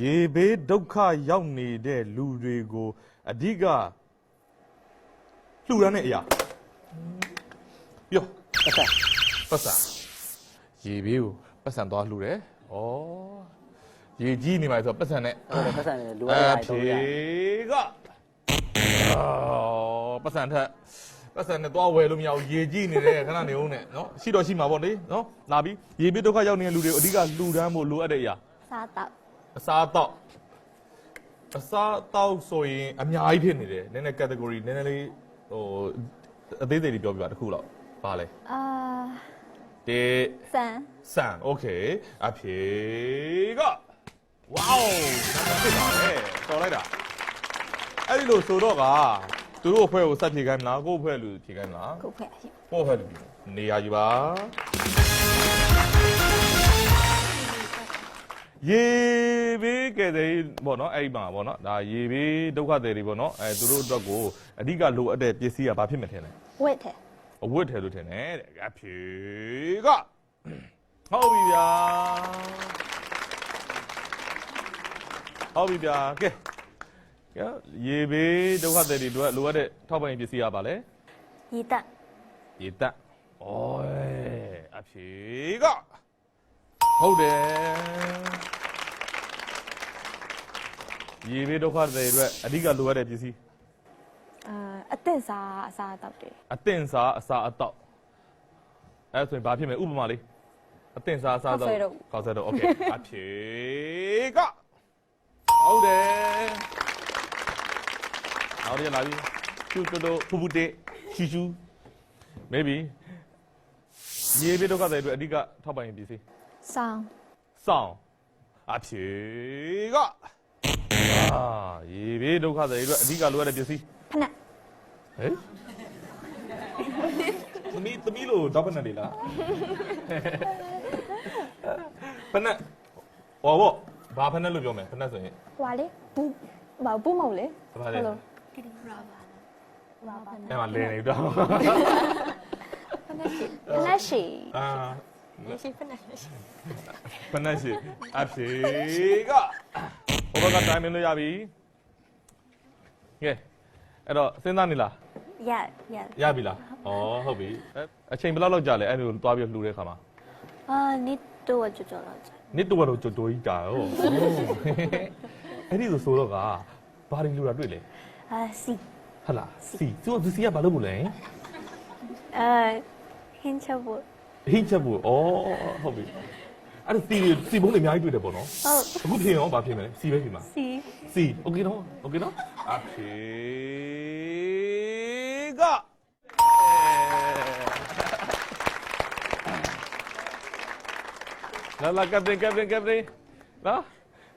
ရေဘေးဒုက္ခရောက်နေတဲ့လူတွေကိုအဓိကလှူရမ်းတဲ့အရာပြောပတ်သက်ပတ်စံရေဘေးကိုပတ်စံသွားလှူတယ်ဩရေကြီးနေမှာဆိုတော့ပတ်စံနဲ့ဟုတ်တယ်ပတ်သက်နေတယ်လူရတာတုံးရကအော်ပတ်စံထက်ပတ်စံနဲ့သွားဝယ်လို့မရဘူးရေကြီးနေတယ်ခဏနေဦးနဲ့နော်ရှိတော့ရှိမှာပေါ့လေနော်လာပြီရေဘေးဒုက္ခရောက်နေတဲ့လူတွေကိုအဓိကလှူဒန်းဖို့လိုအပ်တဲ့အရာစားတော့ အစားတော့အစားတော့ဆိုရင်အများကြီးဖြစ်နေတယ်နည်းနည်း category နည်းနည်းလေးဟိုအသေးသေးလေးပြောပြပါတစ်ခုလောက်ပါလဲ အာ တေ စံ ဆန်โอเคအဖြေကဝေါနာမည်ဖြစ်ပါလေတော်လိုက်တာအဲ့ဒီလိုဆိုတော့ကသူတို့အဖွဲ့ကိုစက်ဖြေခိုင်းမလားကိုယ့်အဖွဲ့လူဖြေခိုင်းမလား ခုဖွဲ့ရှင် ကိုယ့်အဖွဲ့လူနေရာယူပါရေ ဘေးကဲတဲ့ပေါ့နော်အဲ့ဒီမှာပေါ့နော်ဒါရေဘေးဒုက္ခတွေတွေပေါ့နော်အဲသူတို့အတွက်ကိုအဓိကလိုအပ်တဲ့ပစ္စည်းကဘာဖြစ်မှထင်လဲဝက်တယ်အဝတ်ထဲလို့ထင်တယ်တဲ့အဖြေကဟုတ်ပြီဗျာဟုတ်ပြီဗျာကဲကဲရေဘေးဒုက္ခတွေတွေအတွက်လိုအပ်တဲ့ထောက်ပံ့ရေးပစ္စည်းကဘာလဲရီတက်ရေတက်ဩအဖြေကဟုတ်တယ် ရေဘေးဒုက္ခတွေအတွက်အဓိကလိုအပ်တဲ့ပစ္စည်း အာအသက်စားအစားတော့တယ် အသင့်စားအစာအတော့အဲဒါဆိုရင်ဘာဖြစ်မလဲဥပမာလေးအသင့်စားအစာအတော့ကောက်ဆက်တော့โอเคအဖြေကဟုတ်တယ်နောက်ရလာပြီကျူတူတူဖူဖူတေချီချူ maybe ရေဘေးဒုက္ခတွေအတွက်အဓိကထောက်ပံ့ရေးပစ္စည်း ဆောင်း စောင်းအဖြေက အာရေဘေးဒုက္ခတွေအတွက်အဓိကလိုအပ်တဲ့ပစ္စည်းဖနက်ဟဲ့သမီးသမီးလို့တော့ဖက်နဲ့လေလားဖက်နဲ့ဟောဘောဘာဖက်နဲ့လို့ပြောမယ်ဖက်နဲ့ဆိုရင်ဟွာလေဘူးဘာဘူးမဟုတ်လေဘာလဲလို့အဲ့မှာလဲနေတော့ဖနက်ရှိဖနက်ရှိအာ ရှိဖနက်ရှိဖက်နဲ့ရှိအဖြေကဟိုဘက်ကတိုင်မင်းလို့ရပြီကဲအဲ့တော့စဉ်းစားနေလားရရရပြီလားဩဟုတ်ပြီအဲ့အချိန်ဘယ်လောက်လောက်ကြာလဲအဲ့လိုသွားပြီးလှူတဲ့ခါမှာအာနိတော့ကြောကြောတော့နှစ်တော့တော့ကြိုတိုးကြီးတာဟုတ်အဲ့ဒီဆိုဆိုတော့ကဘာတွေလှူတာတွေ့လဲအာစီဟတ်လားစီသူကသူစီကဘာလို့မလဲအာဟင်းချက်ဖို့ ဟင်းချက်ဘူးဩဟုတ်ပြီအဲ့ဒါစီစီဘုံတွေအများကြီးတွေ့တယ်ပေါ့နော် ဟုတ် အခုဖြစ်ရောဘာဖြစ်မလဲစီပဲဖြစ်မှာ စီ စီโอเคနော်โอเคနော်အဖေကလာလာကပ်တင်ကပ်တင်ကပ်တင်နော်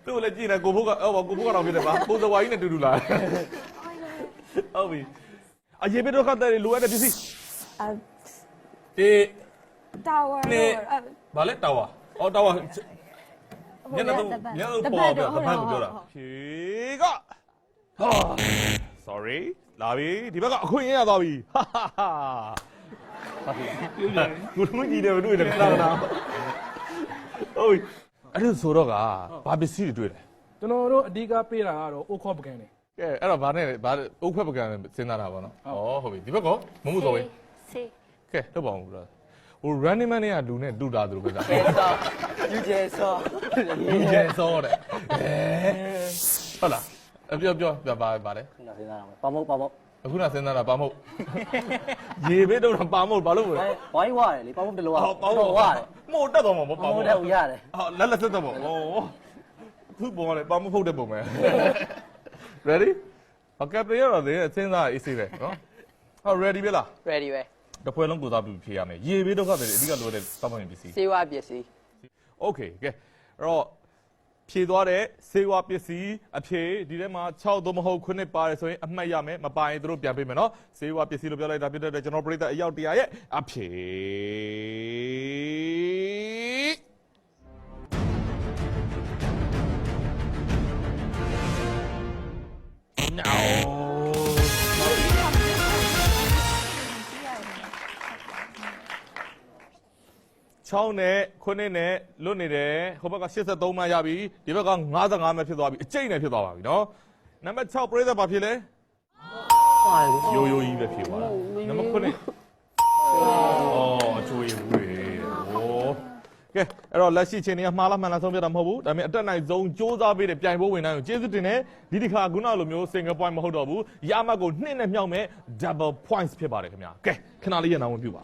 သူ့ကိုလည်းကြည့်နေကိုဘုကအော်ကိုဘုကတော့ဖြစ်တယ်ပါကိုစဝါကြီးနဲ့တူတူလာဟုတ်ပြီအရေးပြတော့ခတ်တယ်လိုအပ်တဲ့ပစ္စည်း အာ တေးတာဝါနေဘာလဲတာဝါအော်တာဝါညနေတော့ညနေတော့ပေါ်ပြတပတ်ကိုပြောတာဖြေကဟာ sorry လာပြီဒီဘက်ကအခွင့်အရေးရသွားပြီဟာဟာဟာကိုလူကြီးတယ်မတွေ့တယ်ခဏခဏဟုတ်အဲ့ဒါဆိုတော့ကဘာပစ္စည်းတွေတွေ့လဲကျွန်တော်တို့အဓိကပေးတာကတော့အိုခေါပကန်နေကဲအဲ့တော့ဘာနဲ့ဘာအုတ်ဖက်ပကံစဉ်းစားတာပေါ့နော်ဩဟုတ်ပြီဒီဘက်ကမမှုတော်ဝေးစီကဲတော့ပါအောင်ဗျာ ဟို running man တွေကလူနဲ့တူတာသူတို့ပဲသားကျဲစောယူကျဲစောလူကျဲစောတဲ့အဲဟုတ်လားအပြောပြောပြပါပါလေခုနစဉ်းစားတာပါမုတ်ပါမုတ်အခုနစဉ်းစားတာပါမဟုတ်ရေဘေးတော့ပါမဟုတ်ဘာလို့လဲအဲဝိုင်းဝရတယ်လေပါမုတ်တလို့ဟောပါမဟုတ်ဝရတယ်မို့တက်တော့မှာမပါပါမုမတ်ဟုတ်တဲ့ဦးရတယ်ဟောလက်လက်ဆက်တော့မှာဩသူ့ပုံကလည်းပါမဟုတ်တဲ့ပုံပဲ ready ဟောကပ်ပရီရောတဲ့စဉ်းစားအေးစေးပဲနော်ဟော ready ပဲလား ready ပဲ တစ်ဖွဲလုံးကိုစားပြီးဖြေရမယ်ရေဘေးဒုက္ခတွေအဓိကလိုတဲ့တောက်ပန်ပစ္စည်းစေဝါပစ္စည်း Okay ကဲအဲ့တော့ဖြေသွားတဲ့စေဝါပစ္စည်းအဖြေဒီထဲမှာ6သို့မဟုတ်9ပါတယ်ဆိုရင်အမှတ်ရမယ်မပါရင်တို့ပြန်ပေးမယ်နော်စေဝါပစ္စည်းလို့ပြောလိုက်တာဖြစ်တဲ့အတွက်ကျွန်တော်ပြိတ္တအယောက်တရာရဲ့အဖြေ 6နဲ့9နဲ့လွတ်နေတယ်ဟိုဘက်က83မှတ်ရပြီဒီဘက်က55မှတ်ဖြစ်သွားပြီအကျိတ်နဲ့ဖြစ်သွားပါပြီနော်နံပါတ်6ပရိသတ်ဘာဖြစ်လဲဟာလေရိုးရိုးကြီးပဲဖြစ်သွားတာနံပါတ်9နဲ့အော်အချိုးရည်ဘူးလေဟိုကဲအဲ့တော့လက်ရှိချိန်တွေကမှားလားမှန်လားဆုံးဖြတ်တာမဟုတ်ဘူးဒါပေမဲ့အတက်နိုင်ဆုံးစ조사ပေးတဲ့ပြိုင်ပွဲဝင်တိုင်းကိုကျေးဇူးတင်တယ်ဒီတစ်ခါခုနလိုမျိုး single point မဟုတ်တော့ဘူးရမတ်ကိုနှစ်နဲ့မြောက်မဲ့ double points ဖြစ်ပါတယ်ခင်ဗျာကဲခဏလေးရနာဝင်ပြပါ